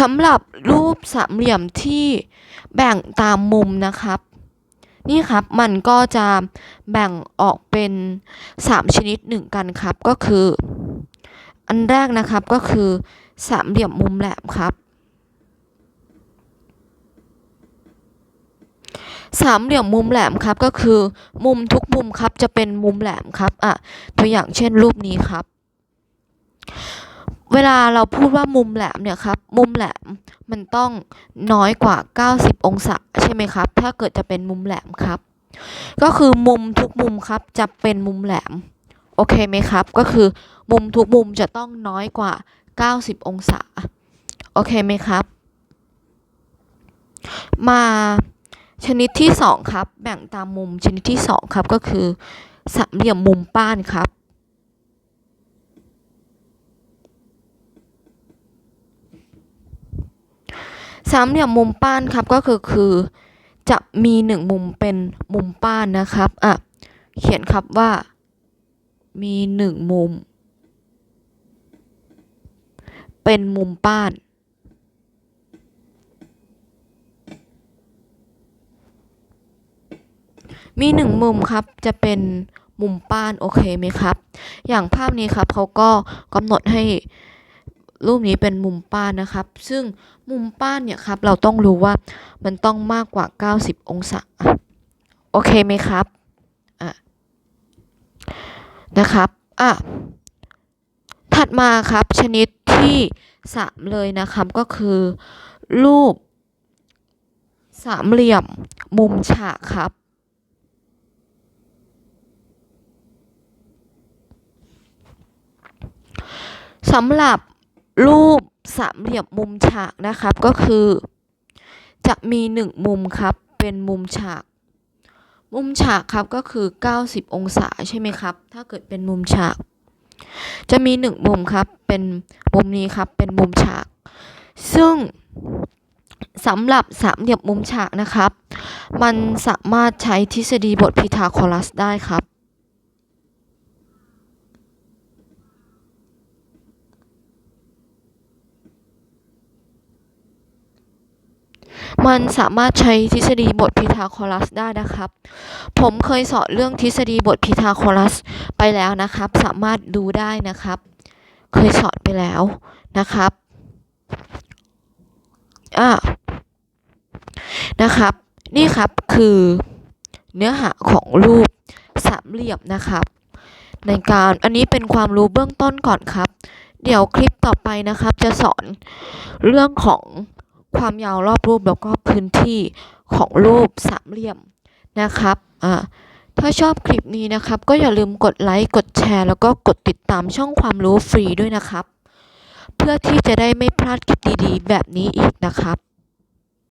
สำหรับรูปสามเหลี่ยมที่แบ่งตามมุมนะครับ นี่ครับมันก็จะแบ่งออกเป็น 3 ชนิดหนึ่งกันครับก็คือ อันแรกนะครับก็คือสามเหลี่ยมมุมแหลมครับ สามเหลี่ยมมุมแหลมครับก็คือ มุมทุกมุมครับจะเป็นมุมแหลมครับอะตัวอย่างเช่นรูปนี้ครับ เวลาเราพูดว่ามุมแหลมเนี่ยครับ มุมแหลมมันต้องน้อยกว่า 90 องศาใช่ไหมครับ ถ้าเกิดจะเป็นมุมแหลมครับ ก็คือมุมทุกมุมครับจะเป็นมุมแหลม โอเคไหมครับ ก็คือมุมทุกมุมจะต้องน้อยกว่า 90 องศา โอเคไหมครับ มาชนิดที่ 2 ครับ แบ่งตามมุมชนิดที่ 2 ครับ ก็คือสามเหลี่ยมมุมป้านครับ สามเหลี่ยมมุมป้านครับก็คือคือจะมีหนึ่งมุมเป็นมุมป้านนะครับอะเขียนครับว่ามีหนึ่งมุม เป็นมุมป้านมีหนึ่งมุมครับจะเป็นมุมป้านโอเคไหมครับ อย่างภาพนี้ครับเขาก็กำหนดให้ รูปนี้เป็นมุมป้านนะครับ ซึ่งมุมป้านเนี่ยครับ เราต้องรู้ว่ามันต้องมากกว่า 90 องศา โอเคไหมครับ อะ นะครับ อะ ถัดมาครับชนิดที่3เลยนะครับ ก็คือ รูป สามเหลี่ยม มุมฉากครับ สำหรับ รูปสามเหลี่ยมมุมฉากนะครับ ก็คือ จะมีหนึ่งมุมครับ เป็นมุมฉาก มุมฉากครับก็คือ 90 องศาใช่ไหมครับ ถ้าเกิดเป็นมุมฉาก จะมีหนึ่งมุมครับ เป็นมุมนี้ครับ เป็นมุมฉาก ซึ่งสำหรับสามเหลี่ยมมุมฉากนะครับ มันสามารถใช้ทฤษฎีบทพีทาโคลัสได้ครับ มันสามารถใช้ทฤษฎีบทพีทาโคลัสได้นะครับ ผมเคยสอนเรื่องทฤษฎีบทพีทาโคลัสไปแล้วนะครับ สามารถดูได้นะครับ เคยสอนไปแล้วนะครับอ่านะครับ นี่ครับคือเนื้อหาของรูปสามเหลี่ยมนะครับ ในการอันนี้เป็นความรู้เบื้องต้นก่อนครับ เดี๋ยวคลิปต่อไปนะครับ จะสอนเรื่องของ ความยาวรอบรูปแล้วก็พื้นที่ของรูปสามเหลี่ยมนะครับอ่าถ้าชอบคลิปนี้นะครับ ก็อย่าลืมกดไลค์ กดแชร์ แล้วก็กดติดตามช่องความรู้ฟรีด้วยนะครับ เพื่อที่จะได้ไม่พลาดคลิปดีๆ แบบนี้อีกนะครับ